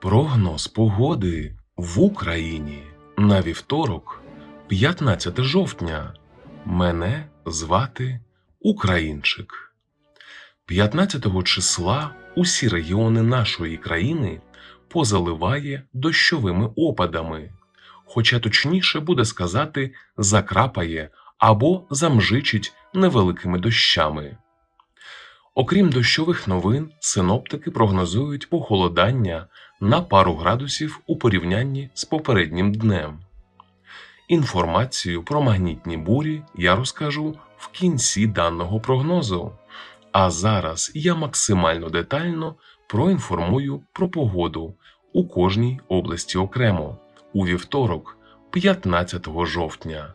Прогноз погоди в Україні на вівторок, 15 жовтня. Мене звати Українчик. 15 числа усі регіони нашої країни позаливає дощовими опадами, хоча точніше буде сказати закрапає або замжичить невеликими дощами. Окрім дощових новин, синоптики прогнозують похолодання на пару градусів у порівнянні з попереднім днем. Інформацію про магнітні бурі я розкажу в кінці даного прогнозу. А зараз я максимально детально проінформую про погоду у кожній області окремо у вівторок, 15 жовтня.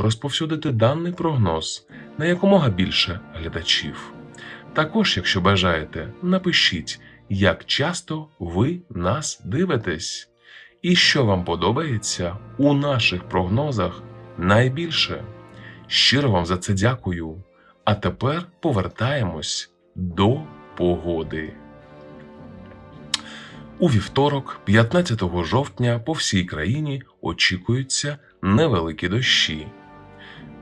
розповсюдити даний прогноз на якомога більше глядачів. Також, якщо бажаєте, напишіть, як часто ви нас дивитесь, і що вам подобається у наших прогнозах найбільше. Щиро вам за це дякую. А тепер повертаємось до погоди. У вівторок, 15 жовтня, по всій країні очікуються невеликі дощі.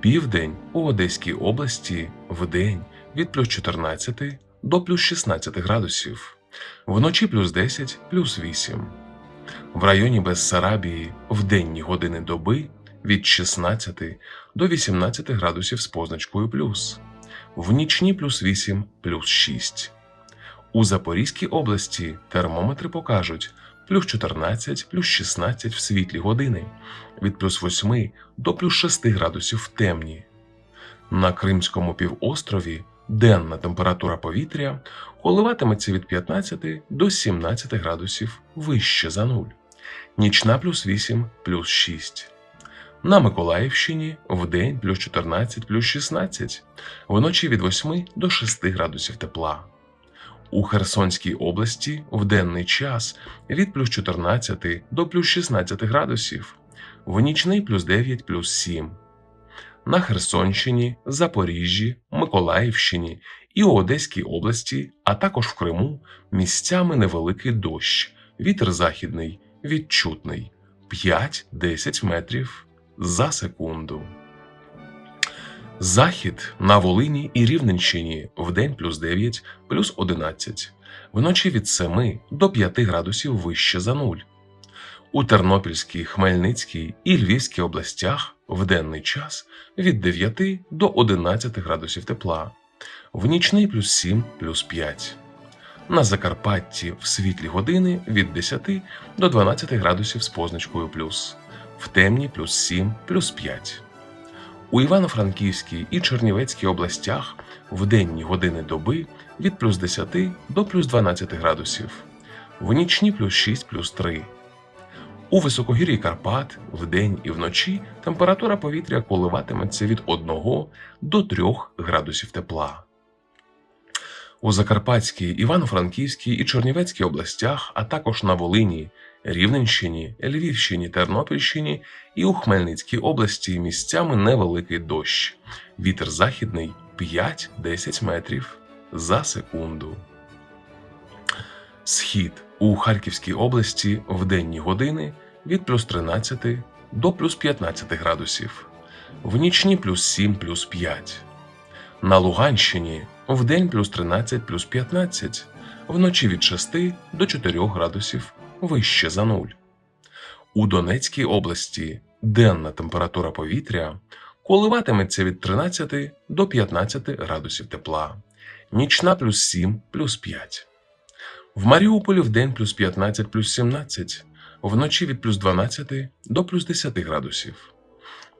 Південь у Одеській області вдень від плюс 14 до плюс 16 градусів, вночі плюс 10 плюс 8. В районі Бессарабії в денні години доби від 16 до 18 градусів з позначкою плюс, в нічні плюс 8 плюс 6. У Запорізькій області термометри покажуть плюс 14, плюс 16 в світлі години, від плюс 8 до плюс 6 градусів в темні. На Кримському півострові денна температура повітря коливатиметься від 15 до 17 градусів вище за нуль, нічна плюс 8 плюс 6. На Миколаївщині вдень плюс 14 плюс 16, вночі від 8 до 6 градусів тепла. У Херсонській області в денний час від плюс 14 до плюс 16 градусів, в нічний плюс 9 плюс 7. На Херсонщині, Запоріжжі, Миколаївщині і Одеській області, а також в Криму місцями невеликий дощ, вітер західний, відчутний 5-10 метрів за секунду. Захід на Волині і Рівненщині вдень плюс 9, плюс 11, вночі від 7 до 5 градусів вище за нуль. У Тернопільській, Хмельницькій і Львівській областях в денний час від 9 до 11 градусів тепла, в нічний плюс 7 плюс 5. На Закарпатті в світлі години від 10 до 12 градусів з позначкою плюс, в темні плюс 7 плюс 5. У Івано-Франківській і Чернівецькій областях в денні години доби від плюс 10 до плюс 12 градусів, в нічні плюс 6 плюс 3. У високогір'ї Карпат вдень і вночі температура повітря коливатиметься від 1 до 3 градусів тепла. У Закарпатській, Івано-Франківській і Чернівецькій областях, а також на Волині, Рівненщині, Львівщині, Тернопільщині і у Хмельницькій області місцями невеликий дощ. Вітер західний 5-10 метрів за секунду. Схід у Харківській області в денні години від плюс 13 до плюс 15 градусів, в нічні плюс 7 плюс 5. На Луганщині в день плюс 13 плюс 15, вночі від 6 до 4 градусів вище за нуль. У Донецькій області денна температура повітря коливатиметься від 13 до 15 градусів тепла, нічна плюс 7 плюс 5. В Маріуполі в день плюс 15 плюс 17, вночі від плюс 12 до плюс 10 градусів.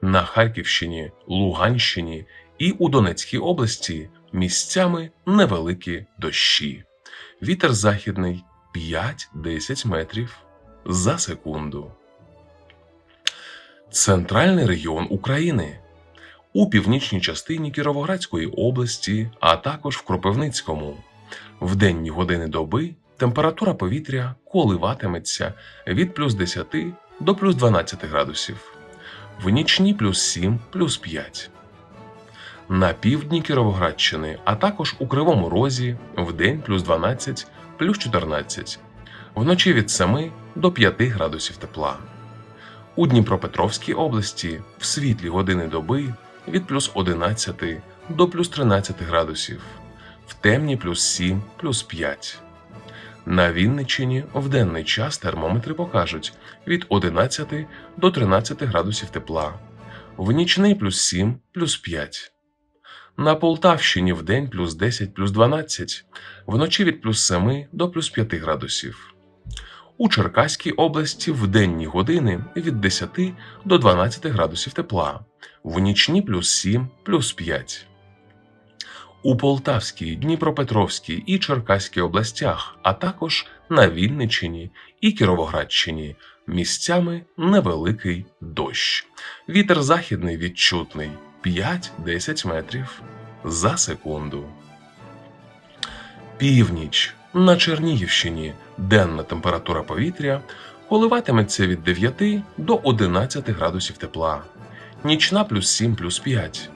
На Харківщині, Луганщині і у Донецькій області місцями невеликі дощі. Вітер західний 5-10 метрів за секунду. Центральний регіон України у північній частині Кіровоградської області, а також в Кропивницькому. В денні години доби температура повітря коливатиметься від плюс 10 до плюс 12 градусів, в нічні плюс 7, плюс 5. На півдні Кіровоградщини, а також у Кривому Розі в день плюс 12, плюс 14, вночі від 7 до 5 градусів тепла. У Дніпропетровській області в світлі години доби від плюс 11 до плюс 13 градусів, в темні плюс 7, плюс 5. На Вінниччині в денний час термометри покажуть від 11 до 13 градусів тепла, в нічний плюс 7, плюс 5. На Полтавщині в день плюс 10, плюс 12, вночі від плюс 7 до плюс 5 градусів. У Черкаській області в денні години від 10 до 12 градусів тепла, в нічні плюс 7, плюс 5. У Полтавській, Дніпропетровській і Черкаській областях, а також на Вінниччині і Кіровоградщині місцями невеликий дощ. Вітер західний відчутний 5-10 метрів за секунду. Північ на Чернігівщині денна температура повітря коливатиметься від 9 до 11 градусів тепла, нічна плюс 7 плюс 5.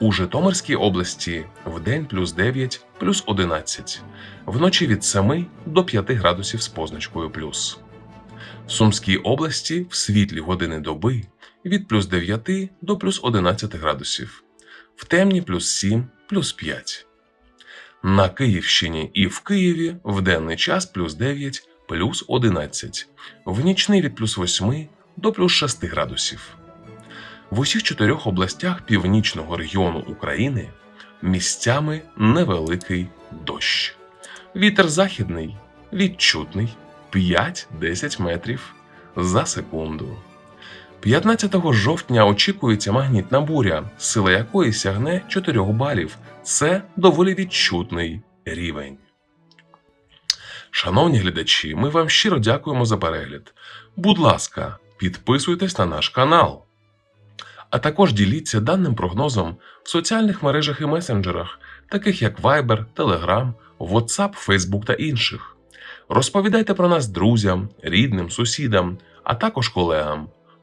У Житомирській області вдень плюс 9 плюс 11, вночі від 7 до 5 градусів з позначкою плюс. В Сумській області в світлі години доби від плюс 9 до плюс 11 градусів, в темні плюс 7 плюс 5. На Київщині і в Києві в денний час плюс 9 плюс 11, в нічний від плюс 8 до плюс 6 градусів. В усіх чотирьох областях північного регіону України місцями невеликий дощ. Вітер західний відчутний 5-10 метрів за секунду. 15 жовтня очікується магнітна буря, сила якої сягне 4 балів. Це доволі відчутний рівень. Шановні глядачі, ми вам щиро дякуємо за перегляд. Будь ласка, підписуйтесь на наш канал. А також діліться даним прогнозом в соціальних мережах і месенджерах, таких як Viber, Telegram, WhatsApp, Facebook та інших. Розповідайте про нас друзям, рідним, сусідам, а також колегам.